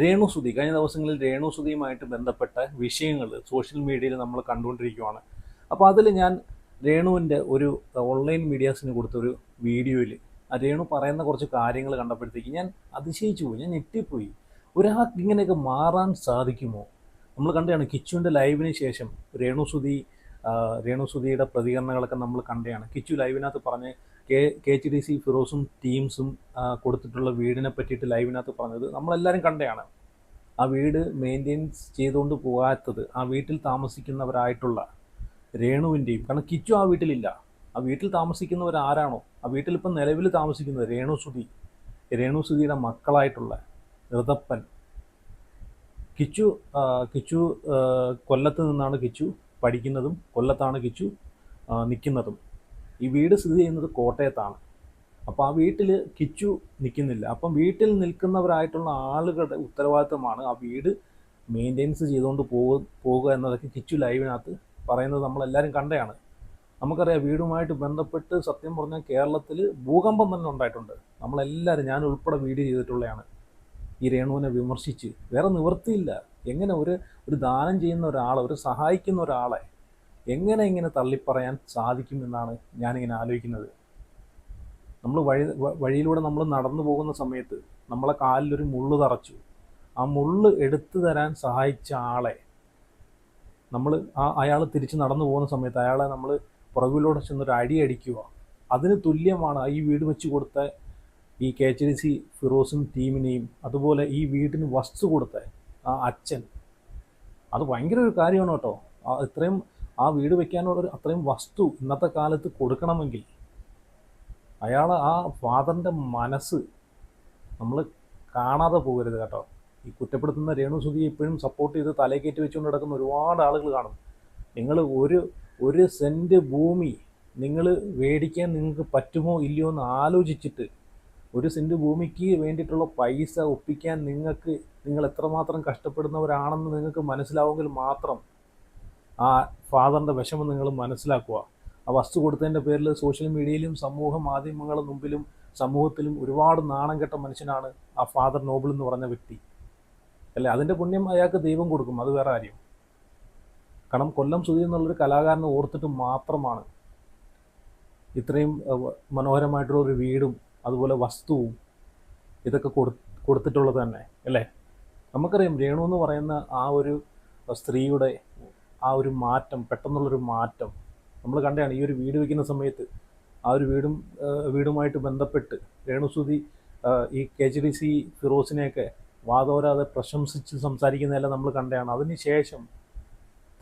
രേണുസുതി കഴിഞ്ഞ ദിവസങ്ങളിൽ രേണുസുതിയുമായിട്ട് ബന്ധപ്പെട്ട വിഷയങ്ങൾ സോഷ്യൽ മീഡിയയിൽ നമ്മൾ കണ്ടുകൊണ്ടിരിക്കുകയാണ് അപ്പോൾ അതിൽ ഞാൻ രേണുവിന്റെ ഒരു ഓൺലൈൻ മീഡിയാസിന് കൊടുത്തൊരു വീഡിയോയിൽ ആ രേണു പറയുന്ന കുറച്ച് കാര്യങ്ങൾ കണ്ടപ്പോഴത്തേക്ക് ഞാൻ അതിശയിച്ചു പോയി ഞാൻ ഞെട്ടിപ്പോയി. ഒരാൾക്ക് ഇങ്ങനെയൊക്കെ മാറാൻ സാധിക്കുമോ? നമ്മൾ കണ്ടതാണ് കിച്ചുവിന്റെ ലൈവിന് ശേഷം രേണുസുതി രേണുസുതിയുടെ പ്രതികരണങ്ങളൊക്കെ നമ്മൾ കണ്ടതാണ്. കിച്ചു ലൈവിനകത്ത് പറഞ്ഞ് K K H D C ഫിറോസും ടീംസും കൊടുത്തിട്ടുള്ള വീടിനെ പറ്റിയിട്ട് ലൈവിനകത്ത് പറഞ്ഞത് നമ്മളെല്ലാവരും കണ്ടതാണ് ആ വീട് മെയിന്റെയിൻസ് ചെയ്തുകൊണ്ട് പോകാത്തത് ആ വീട്ടിൽ താമസിക്കുന്നവരായിട്ടുള്ള രേണുവിന്റെയും കാരണം കിച്ചു ആ വീട്ടിലില്ല. ആ വീട്ടിൽ താമസിക്കുന്നവർ ആരാണോ ആ വീട്ടിൽ ഇപ്പം നിലവിൽ താമസിക്കുന്നത് രേണു സുധി. രേണു സുധിയുടെ മക്കളായിട്ടുള്ള ഋതപ്പൻ കിച്ചു കിച്ചു കൊല്ലത്ത് നിന്നാണ് കിച്ചു പഠിക്കുന്നതും കൊല്ലത്താണ് കിച്ചു നിൽക്കുന്നതും. ഈ വീട് സ്ഥിതി ചെയ്യുന്നത് കോട്ടയത്താണ്. അപ്പോൾ ആ വീട്ടിൽ കിച്ചു നിൽക്കുന്നില്ല. അപ്പം വീട്ടിൽ നിൽക്കുന്നവരായിട്ടുള്ള ആളുകളുടെ ഉത്തരവാദിത്തമാണ് ആ വീട് മെയിന്റെനൻസ് ചെയ്തുകൊണ്ട് പോകുക പോകുക എന്നതൊക്കെ കിച്ചു ലൈവിനകത്ത് പറയുന്നത് നമ്മളെല്ലാവരും കണ്ടതാണ്. നമുക്കറിയാം വീടുമായിട്ട് ബന്ധപ്പെട്ട് സത്യം പറഞ്ഞാൽ കേരളത്തിൽ ഭൂകമ്പം തന്നെ ഉണ്ടായിട്ടുണ്ട്. നമ്മളെല്ലാവരും ഞാൻ ഉൾപ്പെടെ വീഡിയോ ചെയ്തിട്ടുള്ളതാണ് ഈ രേണുവിനെ വിമർശിച്ച്. വേറെ നിവൃത്തിയില്ല. എങ്ങനെ ഒരു ഒരു ദാനം ചെയ്യുന്ന ഒരാളെ ഒരു സഹായിക്കുന്ന ഒരാളെ എങ്ങനെ ഇങ്ങനെ തള്ളിപ്പറയാൻ സാധിക്കുമെന്നാണ് ഞാനിങ്ങനെ ആലോചിക്കുന്നത്. നമ്മൾ വഴി വഴിയിലൂടെ നമ്മൾ നടന്നു പോകുന്ന സമയത്ത് നമ്മളെ കാലിലൊരു മുള്ള് തറച്ചു. ആ മുള്ള് എടുത്തു തരാൻ സഹായിച്ച ആളെ നമ്മൾ ആ അയാൾ തിരിച്ച് നടന്നു പോകുന്ന സമയത്ത് അയാളെ നമ്മൾ പുറകിലൂടെ ചെന്നൊരു അടി അടിക്കുക. അതിന് തുല്യമാണ് ഈ വീട് വെച്ച് കൊടുത്ത ഈ കെ എച്ച് ഡി സി ഫിറോസും ടീമിനെയും അതുപോലെ ഈ വീടിന് വസ്തു കൊടുത്ത ആ അച്ഛൻ. അത് ഭയങ്കര ഒരു കാര്യമാണ് കേട്ടോ. ഇത്രയും ആ വീട് വെക്കാനുള്ള ഒരു അത്രയും വസ്തു ഇന്നത്തെ കാലത്ത് കൊടുക്കണമെങ്കിൽ അയാൾ ആ ഫാദറിന്റെ മനസ്സ് നമ്മൾ കാണാതെ പോകരുത് കേട്ടോ. ഈ കുറ്റപ്പെടുത്തുന്ന രേണുസുതിയെ ഇപ്പോഴും സപ്പോർട്ട് ചെയ്ത് തലകേറ്റി വെച്ചുകൊണ്ട് നടക്കുന്ന ഒരുപാട് ആളുകൾ കാണും. നിങ്ങൾ ഒരു ഒരു സെന്റ് ഭൂമി നിങ്ങൾ മേടിക്കാൻ നിങ്ങൾക്ക് പറ്റുമോ ഇല്ലയോ എന്ന് ആലോചിച്ചിട്ട് ഒരു സെന്റ് ഭൂമിക്ക് വേണ്ടിയിട്ടുള്ള പൈസ ഒപ്പിക്കാൻ നിങ്ങൾക്ക് നിങ്ങൾ എത്രമാത്രം കഷ്ടപ്പെടുന്നവരാണെന്ന് നിങ്ങൾക്ക് മനസ്സിലാവുമെങ്കിൽ മാത്രം ആ ഫാദറിന്റെ വിഷമം നിങ്ങൾ മനസ്സിലാക്കുക. ആ വസ്തു കൊടുത്തതിന്റെ പേരിൽ സോഷ്യൽ മീഡിയയിലും സമൂഹ മാധ്യമങ്ങളുടെ മുമ്പിലും സമൂഹത്തിലും ഒരുപാട് നാണം കെട്ട മനുഷ്യനാണ് ആ ഫാദർ നോബിൾ എന്ന് പറഞ്ഞ വ്യക്തി. അല്ലേ? അതിന്റെ പുണ്യം അയാൾക്ക് ദൈവം കൊടുക്കും. അത് വേറെ കാര്യം. കാരണം കൊല്ലം സുധി എന്നുള്ളൊരു കലാകാരനെ ഓർത്തിട്ട് മാത്രമാണ് ഇത്രയും മനോഹരമായിട്ടുള്ള ഒരു വീടും അതുപോലെ വസ്തുവും ഇതൊക്കെ കൊടു കൊടുത്തിട്ടുള്ളത് തന്നെ. അല്ലേ? നമുക്കറിയാം രേണു എന്ന് പറയുന്ന ആ ഒരു സ്ത്രീയുടെ ആ ഒരു മാറ്റം പെട്ടെന്നുള്ളൊരു മാറ്റം നമ്മൾ കണ്ടതാണ് ഈ ഒരു വീട് വയ്ക്കുന്ന സമയത്ത്. ആ ഒരു വീടും വീടുമായിട്ട് ബന്ധപ്പെട്ട് രേണുസുതി ഈ കെ ഡി സി ഫിറോസിനെയൊക്കെ വാദോരാതെ പ്രശംസിച്ച് സംസാരിക്കുന്നതെല്ലാം നമ്മൾ കണ്ടതാണ്. അതിനുശേഷം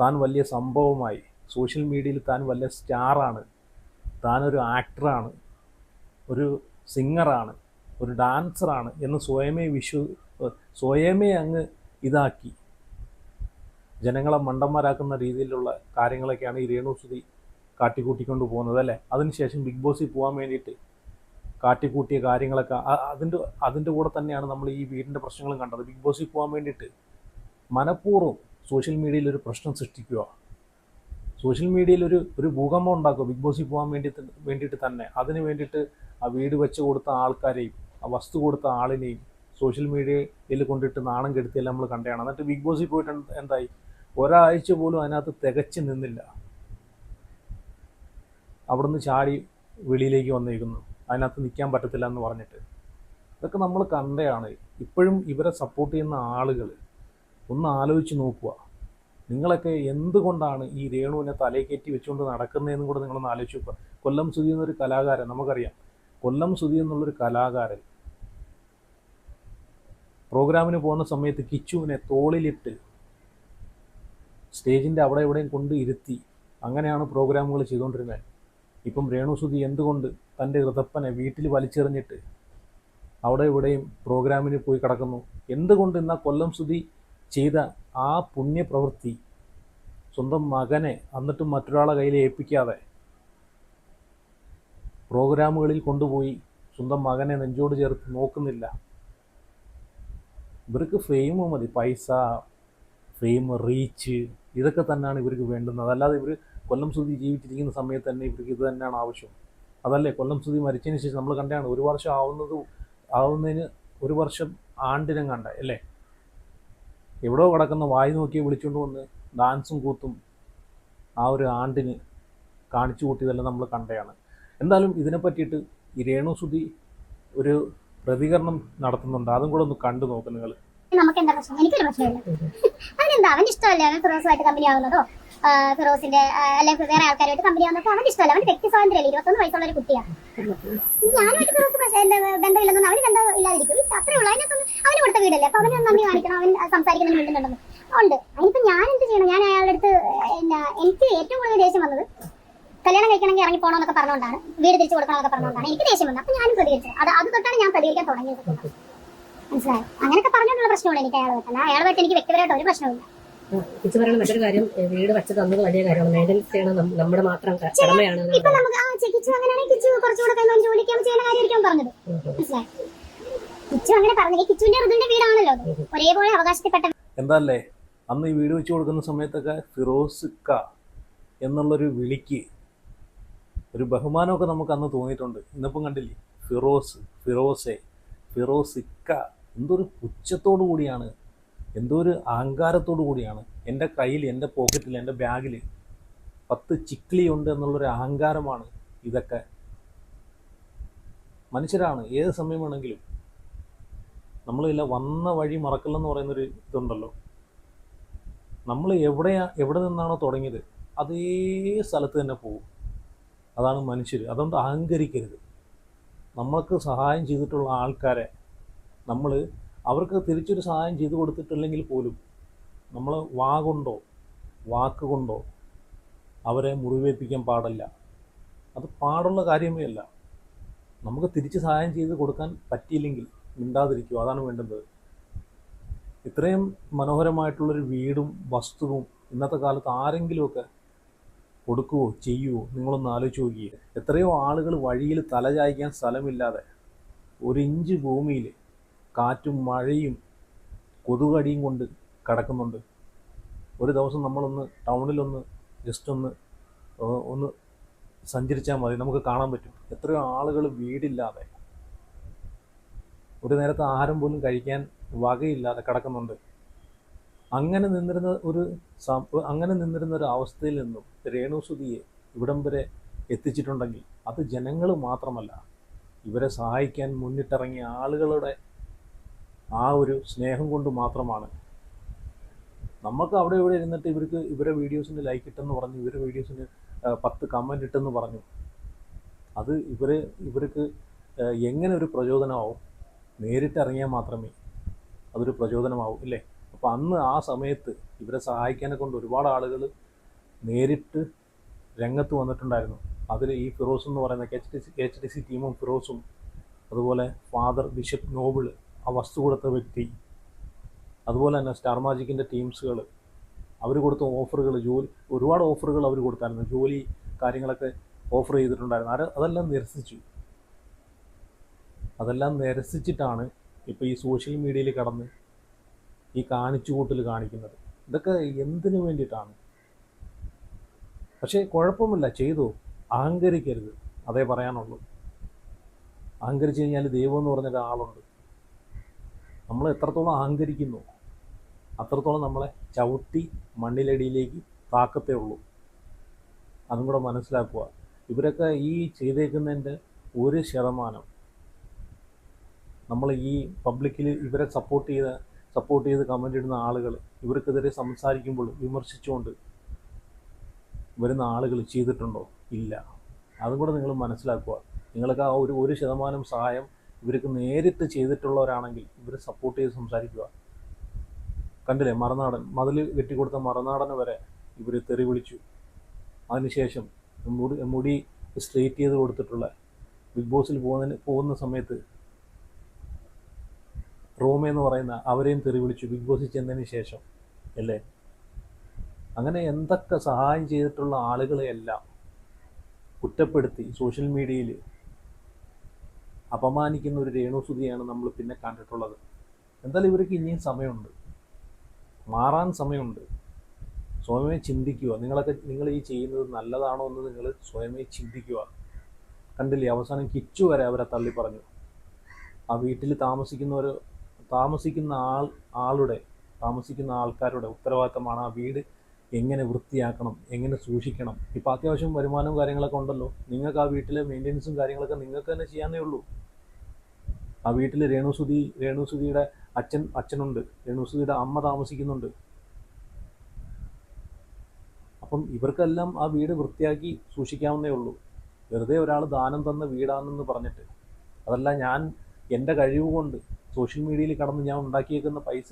താൻ വലിയ സംഭവമായി സോഷ്യൽ മീഡിയയിൽ താൻ വലിയ സ്റ്റാറാണ്. താനൊരു ആക്ടറാണ്. ഒരു സിംഗറാണ്. ഒരു ഡാൻസറാണ് എന്ന് സ്വയമേ വിശ്വ സ്വയമേ അങ്ങ് ഇതാക്കി. ജനങ്ങളെ മണ്ടന്മാരാക്കുന്ന രീതിയിലുള്ള കാര്യങ്ങളൊക്കെയാണ് ഈ രേണുസുതി കാട്ടിക്കൂട്ടിക്കൊണ്ട് പോകുന്നത് അല്ലേ? അതിനുശേഷം ബിഗ് ബോസിൽ പോകാൻ വേണ്ടിയിട്ട് കാട്ടിക്കൂട്ടിയ കാര്യങ്ങളൊക്കെ അതിന്റെ അതിന്റെ കൂടെ തന്നെയാണ് നമ്മൾ ഈ വീടിന്റെ പ്രശ്നങ്ങളും കണ്ടത്. ബിഗ് ബോസിൽ പോകാൻ വേണ്ടിയിട്ട് മനഃപൂർവം സോഷ്യൽ മീഡിയയിൽ ഒരു പ്രശ്നം സൃഷ്ടിക്കുക. സോഷ്യൽ മീഡിയയിൽ ഒരു ഒരു ഭൂകമ്പം ഉണ്ടാക്കുക ബിഗ് ബോസിൽ പോകാൻ വേണ്ടി വേണ്ടിയിട്ട് തന്നെ. അതിന് വേണ്ടിയിട്ട് ആ വീട് വെച്ച് കൊടുത്ത ആൾക്കാരെയും ആ വസ്തു കൊടുത്ത ആളിനെയും സോഷ്യൽ മീഡിയയിൽ കൊണ്ടിട്ട് നാണം കെടുത്തിയെല്ലാം നമ്മൾ കണ്ടതാണ്. എന്നിട്ട് ബിഗ് ബോസിൽ പോയിട്ട് എന്തായി? ഒരാഴ്ച പോലും അതിനകത്ത് തികച്ചു നിന്നില്ല. അവിടുന്ന് ചാടി വെളിയിലേക്ക് വന്നിരിക്കുന്നു. അതിനകത്ത് നിൽക്കാൻ പറ്റത്തില്ല എന്ന് പറഞ്ഞിട്ട്. ഇതൊക്കെ നമ്മൾ കണ്ടയാണ് ഇപ്പോഴും ഇവരെ സപ്പോർട്ട് ചെയ്യുന്ന ആളുകൾ ഒന്ന് ആലോചിച്ച് നോക്കുക. നിങ്ങളൊക്കെ എന്തുകൊണ്ടാണ് ഈ രേണുവിനെ തലയിൽ കയറ്റി വെച്ചുകൊണ്ട് നടക്കുന്നതെന്നും കൂടെ നിങ്ങളൊന്ന് ആലോചിച്ച് നോക്കുക. കൊല്ലം സുധി എന്നൊരു കലാകാരൻ നമുക്കറിയാം. കൊല്ലം സുധി എന്നുള്ളൊരു കലാകാരൻ. പ്രോഗ്രാമിന് പോകുന്ന സമയത്ത് കിച്ചുവിനെ തോളിലിട്ട് സ്റ്റേജിന്റെ അവിടെ എവിടെയും കൊണ്ട് ഇരുത്തി അങ്ങനെയാണ് പ്രോഗ്രാമുകൾ ചെയ്തുകൊണ്ടിരുന്നത്. ഇപ്പം രേണുസുതി എന്തുകൊണ്ട് തന്റെ ഋതപ്പനെ വീട്ടിൽ വലിച്ചെറിഞ്ഞിട്ട് അവിടെ ഇവിടെയും പ്രോഗ്രാമിന് പോയി കിടക്കുന്നു? എന്തുകൊണ്ട് ഇന്ന് കൊല്ലം സുതി ചെയ്ത ആ പുണ്യപ്രവൃത്തി സ്വന്തം മകനെ എന്നിട്ടും മറ്റൊരാളെ കയ്യിൽ ഏൽപ്പിക്കാതെ പ്രോഗ്രാമുകളിൽ കൊണ്ടുപോയി സ്വന്തം മകനെ നെഞ്ചോട് ചേർത്ത് നോക്കുന്നില്ല? ഇവർക്ക് ഫെയിം മതി. പൈസ ഫെയിം റീച്ച് ഇതൊക്കെ തന്നെയാണ് ഇവർക്ക് വേണ്ടുന്നത്. അതല്ലാതെ ഇവർ കൊല്ലം സ്തുതി ജീവിച്ചിരിക്കുന്ന സമയത്ത് തന്നെ ഇവർക്ക് ഇത് തന്നെയാണ് ആവശ്യം. അതല്ലേ? കൊല്ലം സ്തുതി മരിച്ചതിന് ശേഷം നമ്മൾ കണ്ടാണ് ഒരു വർഷം ആവുന്നത് ആവുന്നതിന് ഒരു വർഷം ആണ്ടിനും കണ്ട അല്ലേ? എവിടെയോ കിടക്കുന്ന വായി നോക്കി വിളിച്ചുകൊണ്ട് വന്ന് ഡാൻസും കൂത്തും ആ ഒരു ആണ്ടിന് കാണിച്ചു കൂട്ടിയതെല്ലാം നമ്മൾ കണ്ടതാണ് എന്തായാലും ഇതിനെ പറ്റിയിട്ട് ഈ രേണു സുധി ഒരു പ്രതികരണം നടത്തുന്നുണ്ട്. അതും കൂടെ ഒന്ന് കണ്ടു നോക്ക് നിങ്ങൾ. നമുക്ക് എന്താ പ്രശ്നം? എനിക്കൊരു പ്രശ്നമില്ല. അവനെന്താ അവന്റെ ഇഷ്ടമല്ലേ? അവൻ ഫിറോസുമായിട്ട് കമ്പനി ആവുന്നതോ? ഫിറോസിന്റെ അല്ലെങ്കിൽ വേറെ ആൾക്കാരുമായിട്ട് കമ്പനി ആവുന്നതോ? അവന്റെ ഇഷ്ടമല്ല? അവന്റെ വ്യക്തി സ്വാതന്ത്ര്യമല്ലേ ഇരുപത്തൊന്ന് വയസ്സുള്ള ഒരു കുട്ടിയാണ് ഞാനുമായിട്ട് ഫിറോസ് പക്ഷേ എന്റെ ബന്ധമില്ലെന്നൊന്നും അവന് ബന്ധം ഇല്ലാതിരിക്കും. അത്രേ ഉള്ളൂ. അതിനകത്തൊന്നും അവന് കൊടുത്ത വീടല്ലേ? അപ്പൊ അവന് നന്ദി കാണിക്കണം. അവൻ സംസാരിക്കുന്നതിന് വേണ്ടിയിട്ടുണ്ടെന്ന് ഉണ്ട്. അതിനിപ്പോ ഞാൻ എന്ത് ചെയ്യണം? ഞാൻ അയാളുടെ അടുത്ത് എനിക്ക് ഏറ്റവും കൂടുതൽ ദേഷ്യം വന്നത് കല്യാണം കഴിക്കണമെങ്കിൽ ഇറങ്ങി പോകണമെന്നൊക്കെ പറഞ്ഞുകൊണ്ടാണ് വീട് തിരിച്ചു കൊടുക്കണമെന്നൊക്കെ പറഞ്ഞുകൊണ്ടാണ് എനിക്ക് ദേഷ്യം വന്നത്. അപ്പൊ ഞാനും പ്രതികരിച്ചത്. അത് അത് തൊട്ടാണ് ഞാൻ പ്രതികരിക്കാൻ തുടങ്ങിയത്. മനസ്സിലായോ. അങ്ങനെയൊക്കെ പറഞ്ഞുകൊണ്ടുള്ള പ്രശ്നമുള്ളൂ എനിക്ക് അയാളുമായിട്ട്. അല്ല അയാളുമായിട്ട് എനിക്ക് വ്യക്തിപരമായിട്ട് ഒരു പറയുന്ന മറ്റൊരു കാര്യം വീട് വെച്ച് തന്നത് വലിയ കാര്യമാണ്. മെയിന്റെനൻസ് ചെയ്യണം നമ്മുടെ മാത്രം കടമയാണ് ഇപ്പൊ നമുക്ക് ആ ചെ- കിച്ചു അങ്ങനെയാണെങ്കിൽ കിച്ചു കുറച്ചുകൂടെ കഴിയുമ്പോൾ ജോലിക്ക് അവൻ ചെയ്യുന്ന കാര്യമായിരിക്കും പറഞ്ഞത്. മനസ്സിലായോ? കിച്ചു അങ്ങനെ പറഞ്ഞു ഈ കിച്ചുവിന്റെ ഋതുവിന്റെ വീടാണല്ലോ ഒരേപോലെ അവകാശപ്പെട്ട എന്താല്ലേ? അന്ന് ഈ വീട് വെച്ച് കൊടുക്കുന്ന സമയത്തൊക്കെ ഫിറോസിക്ക എന്നുള്ളൊരു വിളിക്ക് ഒരു ബഹുമാനമൊക്കെ നമുക്ക് അന്ന് തോന്നിയിട്ടുണ്ട്. ഇന്നിപ്പം കണ്ടില്ലേ? ഫിറോസ് ഫിറോസെ ഫിറോസിക്ക എന്തൊരു പുച്ഛത്തോടു കൂടിയാണ് എന്തോ ഒരു അഹങ്കാരത്തോടു കൂടിയാണ് എന്റെ കയ്യിൽ എന്റെ പോക്കറ്റിൽ എന്റെ ബാഗിൽ പത്ത് ചിക്ലി ഉണ്ട് എന്നുള്ളൊരു അഹങ്കാരമാണ് ഇതൊക്കെ. മനുഷ്യരാണ് ഏത് സമയം വേണമെങ്കിലും. നമ്മളില്ല വന്ന വഴി മറക്കില്ലെന്ന് പറയുന്നൊരു ഇതുണ്ടല്ലോ. നമ്മൾ എവിടെയാ എവിടെ നിന്നാണോ തുടങ്ങിയത് അതേ സ്ഥലത്ത് തന്നെ പോകും. അതാണ് മനുഷ്യർ അതുകൊണ്ട് അഹങ്കരിക്കരുത്. നമ്മൾക്ക് സഹായം ചെയ്തിട്ടുള്ള ആൾക്കാരെ നമ്മൾ അവർക്ക് തിരിച്ചൊരു സഹായം ചെയ്തു കൊടുത്തിട്ടില്ലെങ്കിൽ പോലും നമ്മൾ വാ കൊണ്ടോ വാക്ക് കൊണ്ടോ അവരെ മുറിവേൽപ്പിക്കാൻ പാടില്ല. അത് പാടുള്ള കാര്യമേ അല്ല. നമുക്ക് തിരിച്ച് സഹായം ചെയ്ത് കൊടുക്കാൻ പറ്റിയില്ലെങ്കിൽ മിണ്ടാതിരിക്കുക അതാണ് വേണ്ടത്. ഇത്രയും മനോഹരമായിട്ടുള്ളൊരു വീടും വസ്തുവും ഇന്നത്തെ കാലത്ത് ആരെങ്കിലുമൊക്കെ കൊടുക്കുവോ ചെയ്യുവോ? നിങ്ങളൊന്ന് ആലോചിച്ച് നോക്കിയേ. എത്രയോ ആളുകൾ വഴിയിൽ തലചായ്ക്കാൻ സ്ഥലമില്ലാതെ ഒരു ഇഞ്ച് ഭൂമിയിൽ കാറ്റും മഴയും കൊതുകടിയും കൊണ്ട് കിടക്കുന്നുണ്ട്. ഒരു ദിവസം നമ്മളൊന്ന് ടൗണിലൊന്ന് ജസ്റ്റ് ഒന്ന് ഒന്ന് സഞ്ചരിച്ചാൽ മതി. നമുക്ക് കാണാൻ പറ്റും. എത്രയോ ആളുകൾ വീടില്ലാതെ ഒരു നേരത്തെ ആഹാരം പോലും കഴിക്കാൻ വകയില്ലാതെ കിടക്കുന്നുണ്ട്. അങ്ങനെ നിന്നിരുന്ന ഒരു അങ്ങനെ നിന്നിരുന്ന ഒരു അവസ്ഥയിൽ നിന്നും രേണുസുതിയെ ഇവിടം വരെ എത്തിച്ചിട്ടുണ്ടെങ്കിൽ അത് ജനങ്ങൾ മാത്രമല്ല ഇവരെ സഹായിക്കാൻ മുന്നിട്ടിറങ്ങിയ ആളുകളുടെ ആ ഒരു സ്നേഹം കൊണ്ട് മാത്രമാണ്. നമുക്ക് അവിടെ ഇവിടെ ഇരുന്നിട്ട് ഇവർക്ക് ഇവരെ വീഡിയോസിന് ലൈക്ക് ഇട്ടെന്ന് പറഞ്ഞു ഇവരെ വീഡിയോസിന് പത്ത് കമന്റ് ഇട്ടെന്ന് പറഞ്ഞു. അത് ഇവർ ഇവർക്ക് എങ്ങനെ ഒരു പ്രചോദനമാവും? നേരിട്ട് ഇറങ്ങിയാൽ മാത്രമേ അതൊരു പ്രചോദനമാവും ഇല്ലേ? അപ്പോൾ അന്ന് ആ സമയത്ത് ഇവരെ സഹായിക്കാനെ കൊണ്ട് ഒരുപാട് ആളുകൾ നേരിട്ട് രംഗത്ത് വന്നിട്ടുണ്ടായിരുന്നു. അതിൽ ഈ ഫിറോസ് എന്ന് പറയുന്ന H T C H T C ടീമും ഫിറോസും അതുപോലെ ഫാദർ ബിഷപ്പ് നോബിൾ ആ വസ്തു കൊടുത്ത വ്യക്തി അതുപോലെ തന്നെ സ്റ്റാർ മാജിക്കിന്റെ ടീംസുകൾ അവർ കൊടുത്ത ഓഫറുകൾ ജോലി ഒരുപാട് ഓഫറുകൾ അവർ കൊടുത്തായിരുന്നു. ജോലി കാര്യങ്ങളൊക്കെ ഓഫർ ചെയ്തിട്ടുണ്ടായിരുന്നു. അത് അതെല്ലാം നിരസിച്ചു. അതെല്ലാം നിരസിച്ചിട്ടാണ് ഇപ്പോൾ ഈ സോഷ്യൽ മീഡിയയിൽ കടന്ന് ഈ കാണിച്ചു കൂട്ടിൽ കാണിക്കുന്നത്. ഇതൊക്കെ എന്തിനു വേണ്ടിയിട്ടാണ്? പക്ഷേ കുഴപ്പമില്ല ചെയ്തു. അഹങ്കരിക്കരുത്. അതേ പറയാനുള്ളൂ. അഹങ്കരിച്ചു കഴിഞ്ഞാൽ ദൈവം എന്ന് പറഞ്ഞ ഒരാളുണ്ട് നമ്മൾ എത്രത്തോളം അഹങ്കരിക്കുന്നു അത്രത്തോളം നമ്മളെ ചവിട്ടി മണ്ണിലടിയിലേക്ക് താക്കത്തേ ഉള്ളൂ. അതും കൂടെ മനസ്സിലാക്കുക. ഇവരൊക്കെ ഈ ചെയ്തേക്കുന്നതിന്റെ ഒരു ശതമാനം നമ്മൾ ഈ പബ്ലിക്കിൽ ഇവരെ സപ്പോർട്ട് ചെയ്ത സപ്പോർട്ട് ചെയ്ത് കമന്റ് ഇടുന്ന ആളുകൾ ഇവർക്കെതിരെ സംസാരിക്കുമ്പോൾ വിമർശിച്ചുകൊണ്ട് വരുന്ന ആളുകൾ ചെയ്തിട്ടുണ്ടോ? ഇല്ല. അതും കൂടെ നിങ്ങൾ മനസ്സിലാക്കുക. നിങ്ങൾക്ക് ആ ഒരു ഒരു ശതമാനം സഹായം ഇവർക്ക് നേരിട്ട് ചെയ്തിട്ടുള്ളവരാണെങ്കിൽ ഇവർ സപ്പോർട്ട് ചെയ്ത് സംസാരിക്കുക. കണ്ടില്ലേ മറനാടൻ. മതിൽ കെട്ടിക്കൊടുത്ത മറനാടന് വരെ ഇവർ തെറി വിളിച്ചു. അതിനുശേഷം മുടി മുടി സ്ട്രെയിറ്റ് ചെയ്ത് കൊടുത്തിട്ടുള്ള ബിഗ് ബോസിൽ പോകുന്നതിന് പോകുന്ന സമയത്ത് റോമ എന്ന് പറയുന്ന അവരെയും തെറി വിളിച്ചു ബിഗ് ബോസിൽ ചെന്നതിന് ശേഷം അല്ലേ? അങ്ങനെ എന്തൊക്കെ സഹായം ചെയ്തിട്ടുള്ള ആളുകളെയെല്ലാം കുറ്റപ്പെടുത്തി സോഷ്യൽ മീഡിയയിൽ അപമാനിക്കുന്ന ഒരു രേണുസുതിയാണ് നമ്മൾ പിന്നെ കണ്ടിട്ടുള്ളത്. എന്തായാലും ഇവർക്ക് ഇനിയും സമയമുണ്ട്. മാറാൻ സമയമുണ്ട്. സ്വയമേ ചിന്തിക്കുക. നിങ്ങളൊക്കെ നിങ്ങൾ ഈ ചെയ്യുന്നത് നല്ലതാണോ എന്ന് നിങ്ങൾ സ്വയമേ ചിന്തിക്കുക. കണ്ടില്ലേ അവസാനം കിച്ചു വരെ അവരെ തള്ളി പറഞ്ഞു. ആ വീട്ടിൽ താമസിക്കുന്ന ഒരു താമസിക്കുന്ന ആൾ ആളുടെ താമസിക്കുന്ന ആൾക്കാരുടെ ഉത്തരവാദിത്തമാണ് ആ വീട് എങ്ങനെ വൃത്തിയാക്കണം എങ്ങനെ സൂക്ഷിക്കണം. ഇപ്പോൾ അത്യാവശ്യം വരുമാനവും കാര്യങ്ങളൊക്കെ ഉണ്ടല്ലോ. നിങ്ങൾക്ക് ആ വീട്ടിലെ മെയിന്റെനൻസും കാര്യങ്ങളൊക്കെ നിങ്ങൾക്ക് തന്നെ ചെയ്യാനേ ഉള്ളൂ. ആ വീട്ടിൽ രേണുസുതി രേണുസുതിയുടെ അച്ഛൻ അച്ഛനുണ്ട്. രേണുസുതിയുടെ അമ്മ താമസിക്കുന്നുണ്ട്. അപ്പം ഇവർക്കെല്ലാം ആ വീട് വൃത്തിയാക്കി സൂക്ഷിക്കാവുന്നേ ഉള്ളൂ. വെറുതെ ഒരാൾ ദാനം തന്ന വീടാണെന്ന് പറഞ്ഞിട്ട്. അതല്ല ഞാൻ എന്റെ കഴിവ് കൊണ്ട് സോഷ്യൽ മീഡിയയിൽ കടന്ന് ഞാൻ ഉണ്ടാക്കിയേക്കുന്ന പൈസ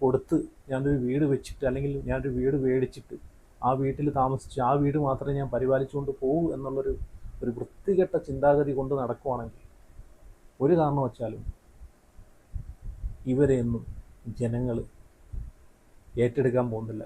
കൊടുത്ത് ഞാനൊരു വീട് വെച്ചിട്ട് അല്ലെങ്കിൽ ഞാനൊരു വീട് മേടിച്ചിട്ട് ആ വീട്ടിൽ താമസിച്ച് ആ വീട് മാത്രമേ ഞാൻ പരിപാലിച്ചുകൊണ്ട് പോകൂ എന്നുള്ളൊരു ഒരു വൃത്തികെട്ട ചിന്താഗതി കൊണ്ട് നടക്കുവാണെങ്കിൽ ഒരു കാരണം വച്ചാലും ഇവരെയൊന്നും ജനങ്ങൾ ഏറ്റെടുക്കാൻ പോകുന്നില്ല.